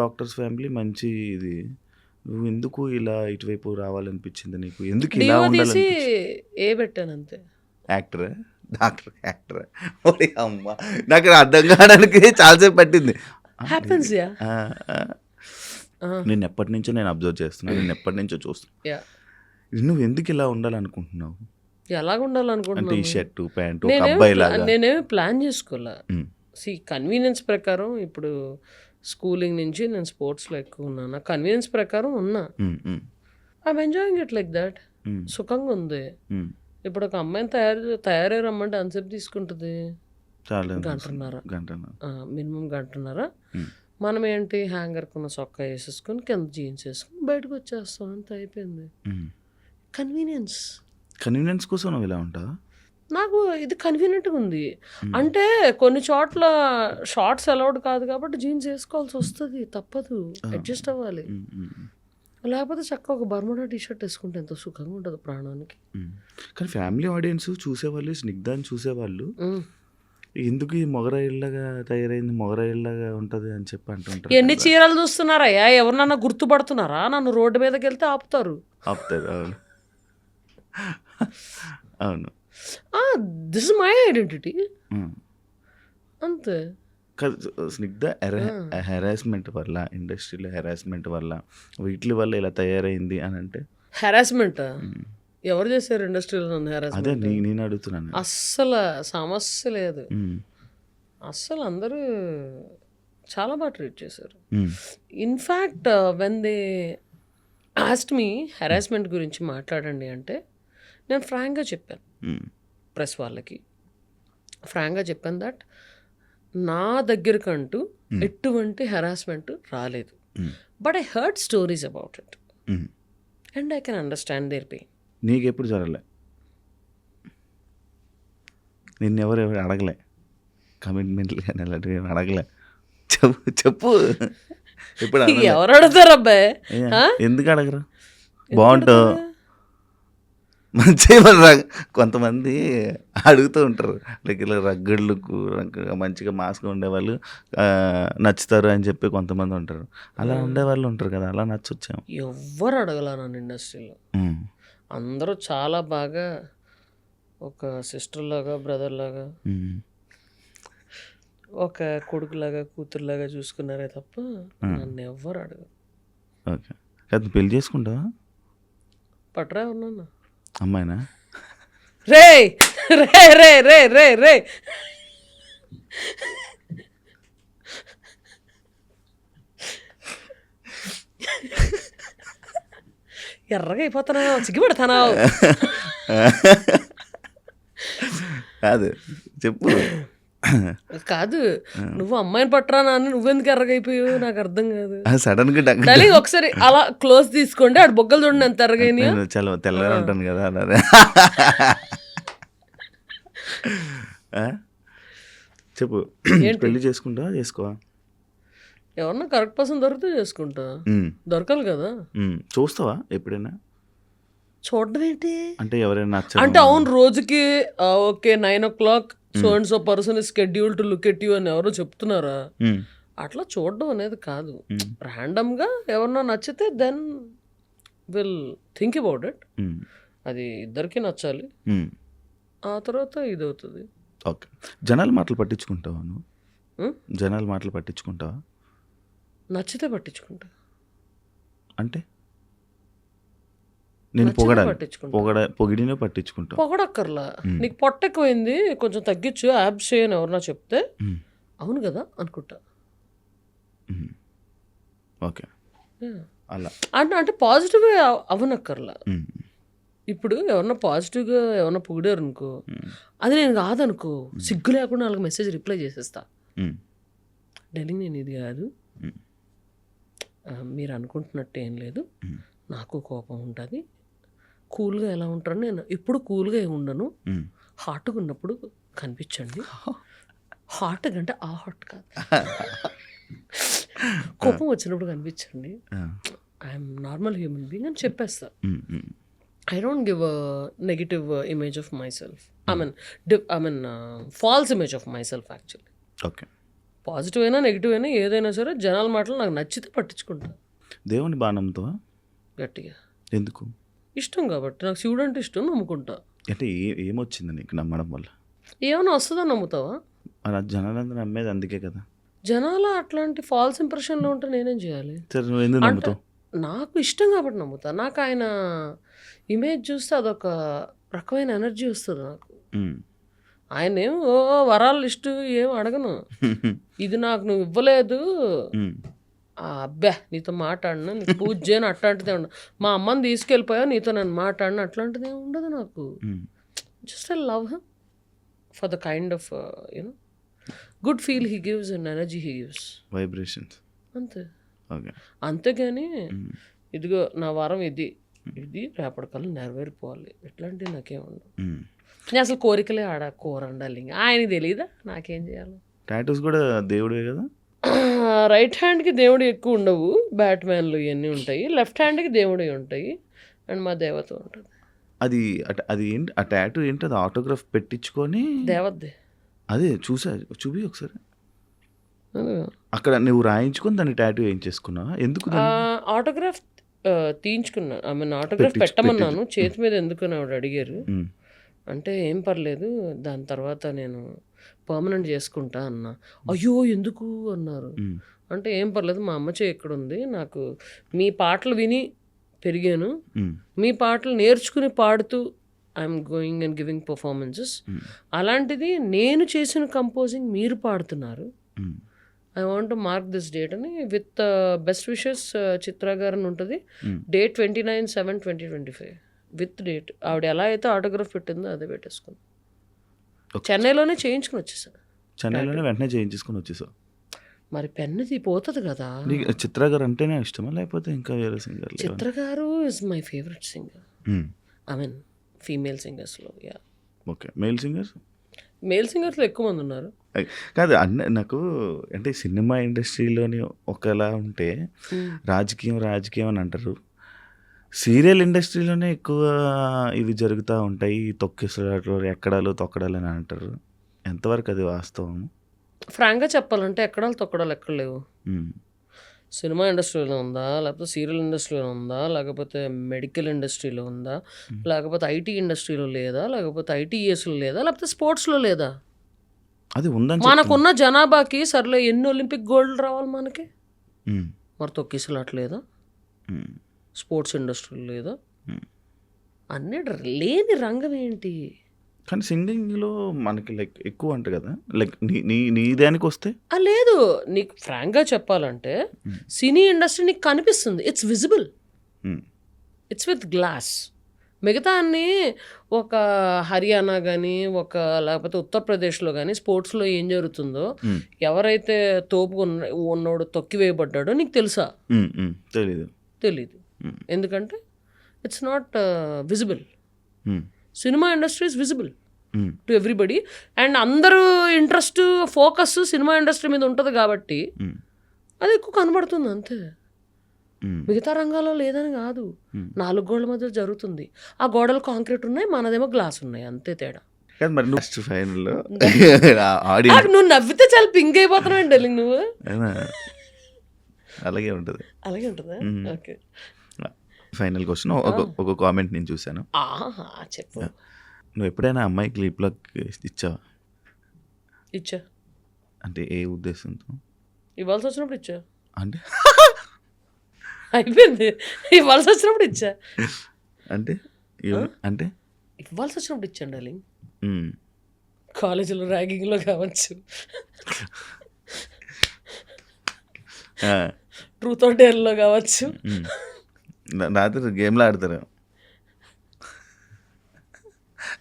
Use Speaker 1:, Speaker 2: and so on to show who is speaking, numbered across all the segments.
Speaker 1: Doctors family మంచి ఇది. నువ్వు ఎందుకు ఇలా ఇటువైపు రావాలనిపించింది నీకు? ఎందుకు ఇలా ఉండాలని
Speaker 2: ఏ పెట్టాను అంతే.
Speaker 1: యాక్టర్ డాక్టర్ యాక్టర్ ఓడి అమ్మ నాకు అర్థం కావడానికి చాలాసేపు పట్టింది.
Speaker 2: Happens yeah.
Speaker 1: నేను ఎప్పటి నుంచో నేను అబ్జర్వ్ చేస్తున్నాను నేను ఎప్పటి నుంచో చూస్తున్నాను.
Speaker 2: యా
Speaker 1: నువ్వు ఎందుకు ఇలా ఉండాలనుకుంటున్నావు?
Speaker 2: ఎలాగ
Speaker 1: అంటే ఈ
Speaker 2: ఉండాలనుకుంటున్నాను
Speaker 1: షర్టు ప్యాంటు అబ్బాయి
Speaker 2: నేనేమి ప్లాన్ చేసుకోలే. సి కన్వీనియన్స్ ప్రకారం ఇప్పుడు స్కూలింగ్ నుంచి నేను స్పోర్ట్స్లో ఎక్కువ ఉన్నాను. నా కన్వీనియన్స్ ప్రకారం ఉన్నా. I'm enjoying it like that సుఖంగా ఉంది. ఇప్పుడు ఒక అమ్మాయిని తయారు తయారై రమ్మంటే ఎంతసేపు తీసుకుంటుంది.
Speaker 1: చాలా
Speaker 2: గంటన్నర. మినిమం గంటన్నర. మనం ఏంటి హ్యాంగర్ కొన్న చొక్కా వేసేసుకొని కింద జీన్స్ వేసుకొని బయటకు వచ్చేస్తాం. అంత అయిపోయింది. కన్వీనియన్స్
Speaker 1: కన్వీనియన్స్ కోసం ఇలా ఉంటావా
Speaker 2: నాకు ఇది కన్వీనియంట్గా ఉంది. అంటే కొన్ని చోట్ల షార్ట్స్ అలౌడ్ కాదు కాబట్టి జీన్స్ వేసుకోవాల్సి వస్తుంది తప్పదు అడ్జస్ట్ అవ్వాలి.
Speaker 1: ఉమ్, ఉమ్,
Speaker 2: లేకపోతే చక్కగా ఒక బర్ముడా టీ షర్ట్ వేసుకుంటే ఎంతో సుఖంగా ఉంటుంది ప్రాణానికి.
Speaker 1: కానీ ఫ్యామిలీ ఆడియన్స్ చూసేవాళ్ళు స్నిగ్ధాన్ని చూసేవాళ్ళు. ఎందుకు ఈ మొగరాయిల్లాగా తయారైంది మొగరాయిల్లాగా ఉంటది అని చెప్పి అంటుంటారు
Speaker 2: ఎన్ని చీరలు చూస్తున్నారయ్యా ఎవరినన్నా గుర్తుపడుతున్నారా? నన్ను రోడ్డు మీదకి వెళ్తే ఆపుతారు.
Speaker 1: ఆపుతారు అవును. అవును.
Speaker 2: This is my identity. అంతే.
Speaker 1: కాదు, స్నిగ్ధ హెరాస్మెంట్ వల్ల ఇండస్ట్రీలో హెరాస్మెంట్ వల్ల వీటి వల్ల ఇలా తయారైంది అని అంటే?
Speaker 2: హెరాస్మెంట్ ఎవరు చేశారు ఇండస్ట్రీలో నన్ను హెరాస్మెంట్
Speaker 1: నేను అడుగుతున్నాను
Speaker 2: అస్సలు సమస్య లేదు.
Speaker 1: ఉమ్,
Speaker 2: అస్సలు అందరూ చాలా బాగా ట్రీట్ చేశారు. In fact when they asked me harassment గురించి మాట్లాడండి అంటే నేను ఫ్రాంక్గా చెప్పాను. ప్రెస్ వాళ్ళకి. ఫ్రాంక్గా చెప్పాను దట్ నా దగ్గరకంటూ ఎటువంటి హెరాస్మెంట్ రాలేదు. But I heard stories about it. And I can understand their pain
Speaker 1: నీకు ఎప్పుడు జరగలే? నిన్ను ఎవరు ఎవరు అడగలే కమిట్మెంట్లు కానీ అలాంటివి అడగలే. చెప్పు చెప్పు. ఇప్పుడు.
Speaker 2: ఎవరు అడుగుతారు అబ్బాయి?
Speaker 1: ఎందుకు అడగరు? బాగుంటావు మంచి కొంతమంది అడుగుతూ ఉంటారు. లైక్ ఇలా రగ్గడ్లు మంచిగా మాస్క్ ఉండేవాళ్ళు నచ్చుతారు అని చెప్పి కొంతమంది ఉంటారు. అలా ఉండేవాళ్ళు ఉంటారు కదా అలా నచ్చొచ్చాము.
Speaker 2: ఎవ్వరు అడగల నన్ను ఇండస్ట్రీలో. అందరూ చాలా బాగా ఒక సిస్టర్ లాగా బ్రదర్ లాగా ఒక కొడుకులాగా కూతురులాగా చూసుకున్నారే తప్ప నన్ను ఎవ్వరు అడగరు
Speaker 1: ఓకే. కాదు పెళ్ళి చేసుకుంటావా?
Speaker 2: పట్రా ఉన్నాను.
Speaker 1: అమ్మాయినా?
Speaker 2: రే రే రే రే రే రే ఎర్రగా అయిపోతున్నావు సిగ్గుపడతానావు
Speaker 1: కాదు చెప్పు.
Speaker 2: కాదు. నువ్వు అమ్మాయిని పట్టరా నాన్న నువ్వెందుకు ఎర్రగా అయిపోయావు నాకు అర్థం కాదు.
Speaker 1: సడన్గా
Speaker 2: డార్లింగ్ ఒకసారి అలా క్లోజ్ తీసుకోండి ఆడు బొగ్గలు చూడండి ఎంత ఎర్రగైనాయో.
Speaker 1: నేను చాలా తెల్లగా ఉంటాను కదా ఆ? చెప్పు. పెళ్ళి చేసుకుంటావా చేసుకోవా?
Speaker 2: ఎవరన్నా కరెక్ట్ పర్సన్ దొరికితే చేసుకుంటా. దొరకాలి కదా.
Speaker 1: చూస్తావా ఎప్పుడైనా?
Speaker 2: చూడడం ఏంటి
Speaker 1: అంటే ఎవరైనా నచ్చ
Speaker 2: అంటే అవును రోజుకి okay nine o'clock so and so person schedule to look at you అని ఎవరో చెప్తున్నారా? అట్లా చూడడం అనేది కాదు. ర్యాండమ్గా ఎవరన్నా నచ్చితే then will think about it అది ఇద్దరికి నచ్చాలి. ఆ తర్వాత ఇది అవుతుంది
Speaker 1: ఓకే. జనాల మాటలు పట్టించుకుంటావా నువ్వు? జనాల మాటలు పట్టించుకుంటావా?
Speaker 2: నచ్చితే పట్టించుకుంటా.
Speaker 1: అంటే? నేను పొగడాలి
Speaker 2: పట్టించుకుంటా.
Speaker 1: పొగడ పొగిడినే పట్టించుకుంటావు
Speaker 2: పొగడక్కర్లా. నీకు పొట్ట ఎక్కువైంది కొంచెం తగ్గించు యాబ్స్ చేయని ఎవరన్నా చెప్తే అవును కదా అనుకుంటా.
Speaker 1: ఓకే. అలా.
Speaker 2: అంటే అంటే పాజిటివ్గా అవనక్కర్లా. ఇప్పుడు ఎవరన్నా పాజిటివ్గా ఎవరన్నా పొగిడారు అనుకో అది నేను కాదనుకో సిగ్గు లేకుండా వాళ్ళకి మెసేజ్ రిప్లై చేసేస్తా. డైలీ నేను ఇది కాదు. మీరు అనుకుంటున్నట్టు ఏం లేదు. నాకు కోపం ఉంటుంది. కూల్గా ఎలా ఉంటాను నేను ఎప్పుడు కూల్గా ఉండను. హాట్గా ఉన్నప్పుడు కనిపించండి. హాట్ అంటే ఆ హాట్ కాదు. కోపం వచ్చినప్పుడు కనిపించండి. ఐఎమ్ నార్మల్ హ్యూమన్ బీయింగ్ అని చెప్పేస్తా. I don't give a negative image of myself I mean I mean false image of myself actually.
Speaker 1: Okay.
Speaker 2: Positive అయినా నెగిటివ్ అయినా ఏదైనా సరే జనాల మాటలు నాకు నచ్చితే పట్టించుకుంటా.
Speaker 1: దేవుని బాణంతో?
Speaker 2: గట్టిగా.
Speaker 1: ఎందుకు?
Speaker 2: ఇష్టం కాబట్టి నాకు శివుడు అంటే ఇష్టం నమ్ముకుంటా.
Speaker 1: అంటే ఏ ఏమొచ్చింది నీకు నమ్మడం వల్ల?
Speaker 2: ఏమైనా వస్తుందని నమ్ముతావా?
Speaker 1: ఆ జనాలందరూ నమ్మేది అందుకే కదా.
Speaker 2: జనాల అట్లాంటి ఫాల్స్ ఇంప్రెషన్లో ఉంటే నేనేం చేయాలి?
Speaker 1: సరే నువ్వు ఎందుకు
Speaker 2: అంటే
Speaker 1: నమ్ముతావు?
Speaker 2: నాకు ఇష్టం కాబట్టి నమ్ముతా. నాకు ఆయన ఇమేజ్ చూస్తే అదొక రకమైన ఎనర్జీ వస్తుంది నాకు. ఆయన ఏం ఓ వరాల లిస్టు ఏం అడగను. ఇది నాకు నువ్వు ఇవ్వలేదు. అబ్బా నీతో మాట్లాడినా నీకు పూజ చేయను అట్లాంటిదే ఉండదు మా అమ్మని తీసుకెళ్ళిపోయా నీతో నేను మాట్లాడిన అట్లాంటిది ఉండదు నాకు. Just I love him for the kind of you know good feel he gives and energy he gives
Speaker 1: vibrations
Speaker 2: అంతే. అంతేగాని
Speaker 1: ఉమ్.
Speaker 2: ఇదిగో నా వరం ఇది. ఇది రేపటికల్లా నెరవేరిపోవాలి. ఇట్లాంటివి నాకేం ఉండవు
Speaker 1: ఉమ్.
Speaker 2: నేను అసలు కోరికలే ఆడ కూర ఉండాలి ఇంకా ఆయనకి తెలియదా నాకేం చేయాలి?
Speaker 1: టాటూస్ కూడా దేవుడివే కదా?
Speaker 2: రైట్ హ్యాండ్కి దేవుడు ఎక్కువ ఉండవు. బ్యాట్మ్యాన్లు ఇవన్నీ ఉంటాయి. లెఫ్ట్ హ్యాండ్కి దేవుడు ఉంటాయి. అండ్ మా దేవత ఉంటుంది.
Speaker 1: అది అట- అది ఏంటి ఆ టాటూ ఏంటి అది ఆటోగ్రాఫ్ పెట్టించుకొని
Speaker 2: దేవతది
Speaker 1: అదే చూసా చూపి ఒకసారి. అక్కడ నువ్వు రాయించుకొని దాన్ని టాటూ ఏం చేసుకున్నావా ఎందుకు?
Speaker 2: ఆటోగ్రాఫ్ తీయించుకున్నాను ఐ మీన్ ఆటోగ్రాఫ్ పెట్టమన్నాను. చేతి మీద ఎందుకు అని ఆవిడ అడిగారు. అంటే ఏం పర్లేదు దాని తర్వాత నేను పర్మనెంట్ చేసుకుంటా అన్న అయ్యో ఎందుకు అన్నారు. అంటే ఏం పర్లేదు మా అమ్మ చేయి ఎక్కడ ఉంది నాకు మీ పాటలు విని పెరిగాను. మీ పాటలు నేర్చుకుని పాడుతూ I'm going and giving performances. అలాంటిది నేను చేసిన కంపోజింగ్ మీరు పాడుతున్నారు. I want mark this date అని with best wishes Chitra garu అని ఉంటుంది. Date twenty nine seven twenty twenty five with date. ఆవిడ ఎలా అయితే ఆటోగ్రాఫ్ పెట్టిందో అదే పెట్టేసుకుంది. చెన్నైలోనే చేయించుకుని వచ్చేసాను
Speaker 1: చెన్నైలోనే వెంటనే చేయించేసుకొని వచ్చేసావు
Speaker 2: మరి పెన్నది పోతుంది కదా.
Speaker 1: నీకు చిత్ర గారు అంటేనే ఇష్టమా? లేకపోతే ఇంకా వేరే singer
Speaker 2: Chitra garu is my favourite singer I mean female సింగర్స్లో yeah
Speaker 1: okay. Male singers
Speaker 2: male సింగర్స్లో ఎక్కువ మంది ఉన్నారు.
Speaker 1: కాదు అన్న నాకు అంటే సినిమా ఇండస్ట్రీలోని ఒకలా ఉంటే రాజకీయం రాజకీయం అని అంటారు. సీరియల్ ఇండస్ట్రీలోనే ఎక్కువ ఇవి జరుగుతూ ఉంటాయి. తొక్కిసలాట్లు ఎక్కడాలు తొక్కడాలు అని అంటారు. ఎంతవరకు అది వాస్తవం?
Speaker 2: ఫ్రాంక్గా చెప్పాలంటే ఎక్కడాలు తొక్కడాలు ఎక్కడ లేవు. సినిమా ఇండస్ట్రీలో ఉందా? లేకపోతే సీరియల్ ఇండస్ట్రీలో ఉందా? లేకపోతే మెడికల్ ఇండస్ట్రీలో ఉందా? లేకపోతే ఐటీ ఇండస్ట్రీలో లేదా? లేకపోతే ఐటీఎస్లో లేదా? లేకపోతే స్పోర్ట్స్లో లేదా?
Speaker 1: అది ఉందని చెప్తున్నా.
Speaker 2: మనకున్న జనాభాకి సర్లే ఎన్ని ఒలింపిక్ గోల్డ్ రావాలి మనకి. మరి తొక్కిసలాట్లేదా. స్పోర్ట్స్ ఇండస్ట్రీలో లేదా
Speaker 1: ఉమ్.
Speaker 2: అన్నీ లేని రంగం ఏంటి
Speaker 1: కానీ సింగింగ్లో మనకి లైక్ ఎక్కువ అంట కదా లైక్ నీ నీ నీ దానికి వస్తే
Speaker 2: ఆ లేదు నీకు ఫ్రాంక్గా చెప్పాలంటే
Speaker 1: Hmm.
Speaker 2: సినీ ఇండస్ట్రీ నీకు కనిపిస్తుంది it's visible. It's with glass మిగతా అన్ని ఒక హర్యానా కానీ ఒక లేకపోతే ఉత్తరప్రదేశ్లో కానీ స్పోర్ట్స్లో ఏం జరుగుతుందో
Speaker 1: ఉమ్.
Speaker 2: ఎవరైతే తోపు ఉన్న ఉన్నోడు తొక్కివేయబడ్డాడో నీకు తెలుసా.
Speaker 1: తెలీదు
Speaker 2: తెలీదు
Speaker 1: Hmm.
Speaker 2: ఎందుకంటే it's not visible. Cinema industry is visible. To everybody and అందరూ ఇంట్రెస్ట్ ఫోకస్ సినిమా ఇండస్ట్రీ మీద ఉంటుంది కాబట్టి
Speaker 1: ఉమ్.
Speaker 2: అది ఎక్కువ కనబడుతుంది అంతే
Speaker 1: ఉమ్.
Speaker 2: మిగతా రంగాల్లో లేదని కాదు
Speaker 1: Hmm.
Speaker 2: నాలుగు గోడల మధ్య జరుగుతుంది ఆ గోడలు కాంక్రీట్ ఉన్నాయి మనదేమో గ్లాస్ ఉన్నాయి అంతే తేడా
Speaker 1: మరి ఫైనల్లో
Speaker 2: నువ్వు నవ్వితే చాలా పింక్ అయిపోతున్నావు డార్లింగ్ నువ్వు
Speaker 1: అలాగే ఉంటుంది
Speaker 2: అలాగే ఉంటుందా
Speaker 1: Hmm.
Speaker 2: Okay
Speaker 1: final question. ఒక కామెంట్ నేను చూశాను.
Speaker 2: చెప్పు.
Speaker 1: నువ్వు ఎప్పుడైనా అమ్మాయికి లిప్లాక్ ఇచ్చావా
Speaker 2: ఇచ్చా?
Speaker 1: అంటే ఏ ఉద్దేశంతో?
Speaker 2: ఇవ్వాల్సి వచ్చినప్పుడు ఇచ్చా.
Speaker 1: అంటే?
Speaker 2: అయిపోయింది. ఇవ్వాల్సి వచ్చినప్పుడు ఇచ్చా.
Speaker 1: అంటే? అంటే?
Speaker 2: ఇవ్వాల్సి వచ్చినప్పుడు ఇచ్చాను డార్లింగ్. కాలేజీలో ర్యాగింగ్లో కావచ్చు. ట్రూత్ ఆర్ డేర్లో కావచ్చు.
Speaker 1: రాత్రి గేమ్లో ఆడతారు.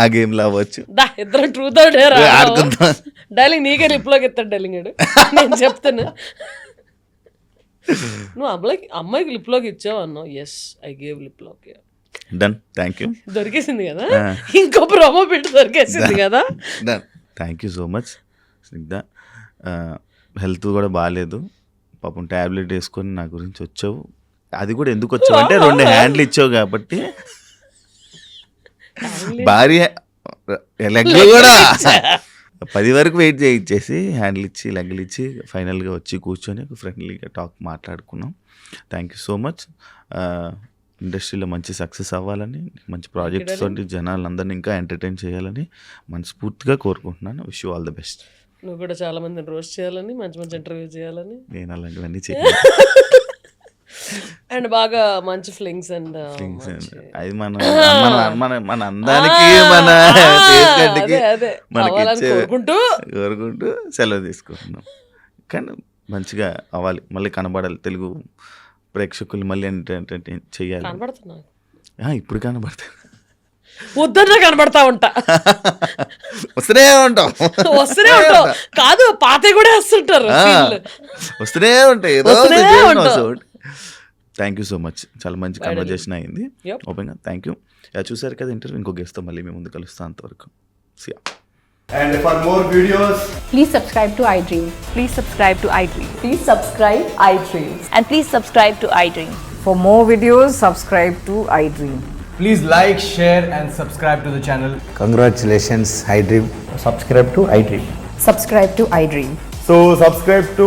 Speaker 1: ఆ గేమ్లో అవ్వచ్చు.
Speaker 2: దా ఇద్దరం ట్రూత్
Speaker 1: ఆడుకుందాం.
Speaker 2: డార్లింగ్ నీకే లిప్లోకి ఎత్తాడు డార్లింగ్ గాడు నేను చెప్తాను నువ్వు అమ్మాయికి అమ్మాయికి లిప్లోకి ఇచ్చావు అన్నావు ఎస్ ఐ గేవ్ లిప్లోకి
Speaker 1: డన్ థ్యాంక్ యూ
Speaker 2: దొరికేసింది కదా. ఇంకో ప్రోమో పెట్టి దొరికేసింది కదా?
Speaker 1: Done thank you so much Snigdha. Health కూడా బాగాలేదు పాపం ట్యాబ్లెట్ వేసుకొని నా గురించి వచ్చావు. అది కూడా ఎందుకు వచ్చావు అంటే రెండు హ్యాండ్లు ఇచ్చావు కాబట్టి. భార్య లెగ్ కూడా. పది వరకు వెయిట్ చేయించేసి హ్యాండిల్ ఇచ్చి లెగ్గలు ఇచ్చి ఫైనల్గా వచ్చి కూర్చొని ఒక ఫ్రెండ్లీగా టాక్ మాట్లాడుకున్నాం. థ్యాంక్ యూ సో మచ్ ఇండస్ట్రీలో మంచి సక్సెస్ అవ్వాలని మంచి ప్రాజెక్ట్స్ తోటి జనాలందరినీ ఇంకా ఎంటర్టైన్ చేయాలని మనస్ఫూర్తిగా కోరుకుంటున్నాను. Wish you all the best
Speaker 2: నువ్వు కూడా చాలా మందిని రోస్ట్ చేయాలని మంచి మంచి ఇంటర్వ్యూ చేయాలని.
Speaker 1: నేను అలాంటివన్నీ చేయాలి
Speaker 2: అండ్ బాగా మంచి ఫ్లింగ్స్ అండ్
Speaker 1: అది మన మన మన మన అందానికి మన గడ్డకి మనకి
Speaker 2: కోరుకుంటూ.
Speaker 1: కోరుకుంటూ సెలవు తీసుకుంటున్నాం. కానీ మంచిగా అవ్వాలి. మళ్ళీ కనబడాలి. తెలుగు ప్రేక్షకులు మళ్ళీ ఎంటర్టైన్ చేయాలి.
Speaker 2: కనబడుతున్నా.
Speaker 1: ఆ, ఇప్పుడు కనబడతాయి
Speaker 2: వద్దన్నా కనబడతా ఉంటా.
Speaker 1: వస్తూనే ఉంటాం.
Speaker 2: వస్తూనే ఉంటావు కాదు పాత కూడా వస్తుంటారు.
Speaker 1: వస్తూనే ఉంటాయి.
Speaker 2: ఉంటాం.
Speaker 1: థ్యాంక్ యూ సో మచ్ చాలా మంచి కన్వర్జేషన్ అయింది. ఓపెన్గా థ్యాంక్ యూ చూసారు కదా ఇంటర్వ్యూ ఇంకో గెస్ట్తో మళ్ళీ మేము ముందు కలుస్తాం అంతవరకు see ya
Speaker 3: And for more videos,
Speaker 4: Please subscribe to iDream.
Speaker 5: Please subscribe to iDream.
Speaker 4: Please subscribe iDream.
Speaker 5: And please subscribe to iDream.
Speaker 6: For more videos, subscribe to iDream.
Speaker 3: please like, share, and subscribe to the channel.
Speaker 7: Congratulations, iDream. Subscribe to iDream.
Speaker 4: Subscribe to iDream.
Speaker 3: So, subscribe to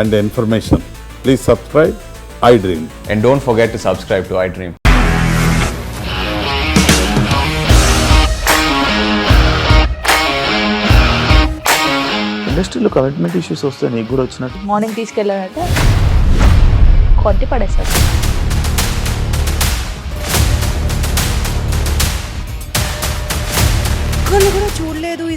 Speaker 8: and information please subscribe iDream
Speaker 9: And don't forget to subscribe to iDream.
Speaker 1: ఇండస్ట్రీలో commitment issues వస్తే నీకు కూడా వచ్చినట్టు?
Speaker 5: Morning తీసుకెళ్ళారంటే కొట్టి పడేస్తారు
Speaker 10: ఒక్కళ్ళు కూడా చూడలేదు.